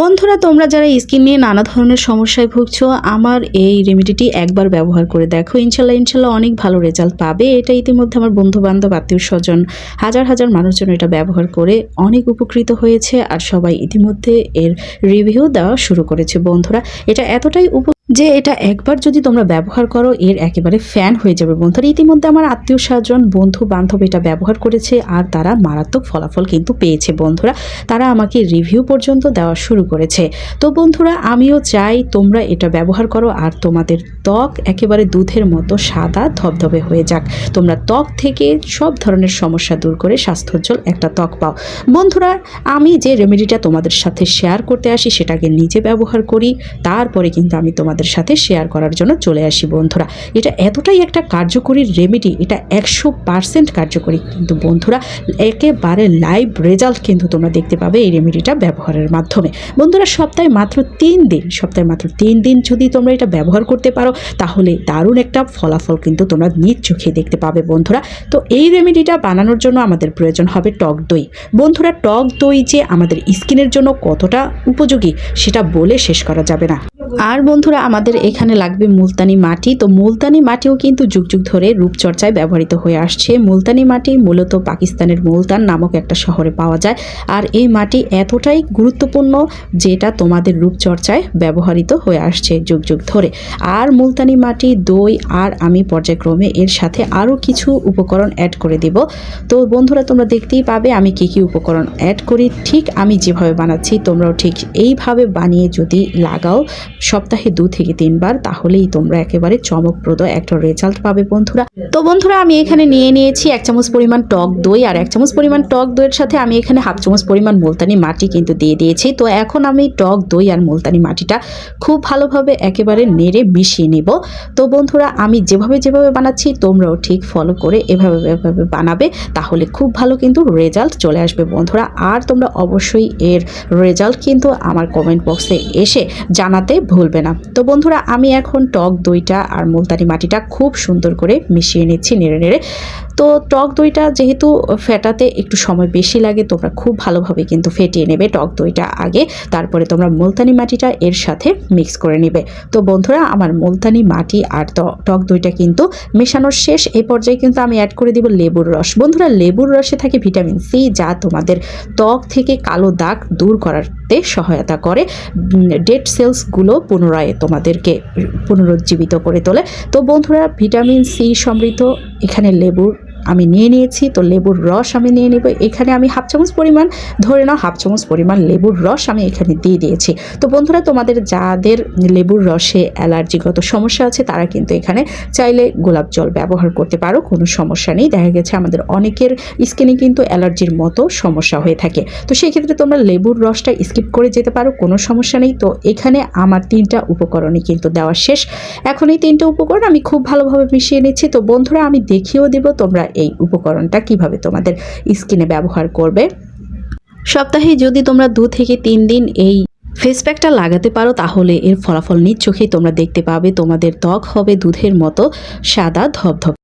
বন্ধুরা, তোমরা যারা স্কিন নিয়ে নানা ধরনের সমস্যায় ভুগছো, আমার এই রেমেডিটি একবার ব্যবহার করে দেখো। ইনশাল্লাহ ইনশাল্লাহ অনেক ভালো রেজাল্ট পাবে। এটা ইতিমধ্যে আমার বন্ধু বান্ধব আত্মীয় স্বজন, হাজার হাজার মানুষজন এটা ব্যবহার করে অনেক উপকৃত হয়েছে আর সবাই ইতিমধ্যে এর রিভিউ দেওয়া শুরু করেছে। বন্ধুরা, এটা এতটাই উপ যে এটা একবার যদি তোমরা ব্যবহার করো, এর একেবারে ফ্যান হয়ে যাবে বন্ধুরা ইতিমধ্যে আমার আত্মীয় স্বজন, বন্ধু বান্ধব এটা ব্যবহার করেছে, আর তারা মারাত্মক ফলাফল কিন্তু পেয়েছে বন্ধুরা। তারা আমাকে রিভিউ পর্যন্ত দেওয়া শুরু করেছে। তো বন্ধুরা, আমিও চাই তোমরা এটা ব্যবহার করো, আর তোমাদের ত্বক একেবারে দুধের মতো সাদা ধবধবে হয়ে যাক। তোমরা ত্বক থেকে সব ধরনের সমস্যা দূর করে স্বাস্থ্যোজ্জ্বল একটা ত্বক পাও। বন্ধুরা, আমি যে রেমেডিটা তোমাদের সাথে শেয়ার করতে আসি, সেটাকে নিজে ব্যবহার করি, তারপরে কিন্তু আমি তোমাদের সাথে শেয়ার করার জন্য চলে আসি বন্ধুরা। এটা এতটাই একটা কার্যকরী রেমেডি এটা একশো পার্সেন্ট কার্যকরী। কিন্তু বন্ধুরা, একেবারে লাইভ রেজাল্ট কিন্তু তোমরা দেখতে পাবে এই রেমেডিটা ব্যবহারের মাধ্যমে। বন্ধুরা, সপ্তাহে মাত্র তিন দিন, সপ্তাহে মাত্র তিন দিন যদি তোমরা এটা ব্যবহার করতে পারো, তাহলে দারুণ একটা ফলাফল কিন্তু তোমরা নিজ চোখে দেখতে পাবে বন্ধুরা। তো এই রেমেডিটা বানানোর জন্য আমাদের প্রয়োজন হবে টক দই। বন্ধুরা, টক দই যে আমাদের স্কিনের জন্য কতটা উপযোগী, সেটা বলে শেষ করা যাবে না। আর বন্ধুরা, আমাদের এখানে লাগবে মুলতানি মাটি। তো মুলতানি মাটিও কিন্তু যুগ যুগ ধরে রূপচর্চায় ব্যবহৃত হয়ে আসছে। মুলতানি মাটি মূলত পাকিস্তানের মুলতান নামক একটা শহরে পাওয়া যায়। আর এই মাটি এতটাই গুরুত্বপূর্ণ যেটা তোমাদের রূপচর্চায় ব্যবহৃত হয়ে আসছে যুগ যুগ ধরে। আর মুলতানি মাটি, দই আর আমি পর্যায়ক্রমে এর সাথে আরও কিছু উপকরণ অ্যাড করে দেব। তো বন্ধুরা, তোমরা দেখতেই পাবে আমি কী কী উপকরণ অ্যাড করি। ঠিক আমি যেভাবে বানাচ্ছি, তোমরাও ঠিক এইভাবে বানিয়ে যদি লাগাও সপ্তাহে দু থেকে তিনবার, তাহলেই তোমরা একেবারে চমকপ্রদ একটা রেজাল্ট পাবে বন্ধুরা। তো বন্ধুরা, আমি এখানে নিয়ে নিয়েছি এক চামচ পরিমাণ টক দই, আর এক চামচ পরিমাণ টক দইয়ের সাথে আমি এখানে হাফ চামচ পরিমাণ মুলতানি মাটি কিন্তু দিয়ে দিয়েছি। তো এখন আমি টক দই আর মুলতানি মাটিটা খুব ভালোভাবে একেবারে নেড়ে মিশিয়ে নেব। তো বন্ধুরা, আমি যেভাবে যেভাবে বানাচ্ছি, তোমরাও ঠিক ফলো করে এভাবে এভাবে বানাবে, তাহলে খুব ভালো কিন্তু রেজাল্ট চলে আসবে বন্ধুরা। আর তোমরা অবশ্যই এর রেজাল্ট কিন্তু আমার কমেন্ট বক্সে এসে জানাতে ভুলবে না। তো বন্ধুরা, আমি এখন টক দইটা আর মুলতানি মাটিটা খুব সুন্দর করে মিশিয়ে নিচ্ছি নেড়ে নেড়ে। তো টক দইটা যেহেতু ফেটাতে একটু সময় বেশি লাগে, তোমরা খুব ভালোভাবে কিন্তু ফেটিয়ে নেবে টক দইটা আগে। তারপরে তোমরা মুলতানি মাটিটা এর সাথে মিক্স করে নেবে। তো বন্ধুরা, আমার মুলতানি মাটি আর টক দইটা কিন্তু মেশানোর শেষ। এই পর্যায়ে কিন্তু আমি অ্যাড করে দিব লেবুর রস। বন্ধুরা, লেবুর রসে থাকে ভিটামিন সি যা তোমাদের ত্বক থেকে কালো দাগ দূর করাতে সহায়তা করে। ডেড সেলসগুলো পুনরায় তোমাদেরকে পুনরুজ্জীবিত করে তোলে। তো বন্ধুরা ভিটামিন সি সমৃদ্ধ। এখানে লেবুর আমি নিয়ে নিয়েছি, তো লেবুর রস আমি নিয়ে নেব। এখানে আমি হাফ চামচ পরিমাণ, ধরে নাও হাফ চামচ পরিমাণ লেবুর রস আমি এখানে দিয়ে দিয়েছি। তো বন্ধুরা, তোমাদের যাদের লেবুর রসে অ্যালার্জিগত সমস্যা আছে, তারা কিন্তু এখানে চাইলে গোলাপ জল ব্যবহার করতে পারো, কোনো সমস্যা নেই। দেখা গেছে আমাদের অনেকের স্কিনে কিন্তু অ্যালার্জির মতো সমস্যা হয়ে থাকে। তো সেই ক্ষেত্রে তোমরা লেবুর রসটা স্কিপ করে যেতে পারো, কোনো সমস্যা নেই। তো এখানে আমার তিনটা উপকরণই কিন্তু দেওয়া শেষ। এখন এই তিনটা উপকরণ আমি খুব ভালোভাবে মিশিয়ে নিচ্ছি। তো বন্ধুরা, আমি দেখিয়েও দিব, তোমরা এই উপকরণটা কীভাবে তোমাদের স্কিনে ব্যবহার করবে। সপ্তাহে যদি তোমরা দু থেকে তিন দিন এই ফেস প্যাকটা লাগাতে পারো, তাহলে এর ফলাফল নিজ চোখেই তোমরা দেখতে পাবে। তোমাদের ত্বক হবে দুধের মতো, সাদা ধবধব।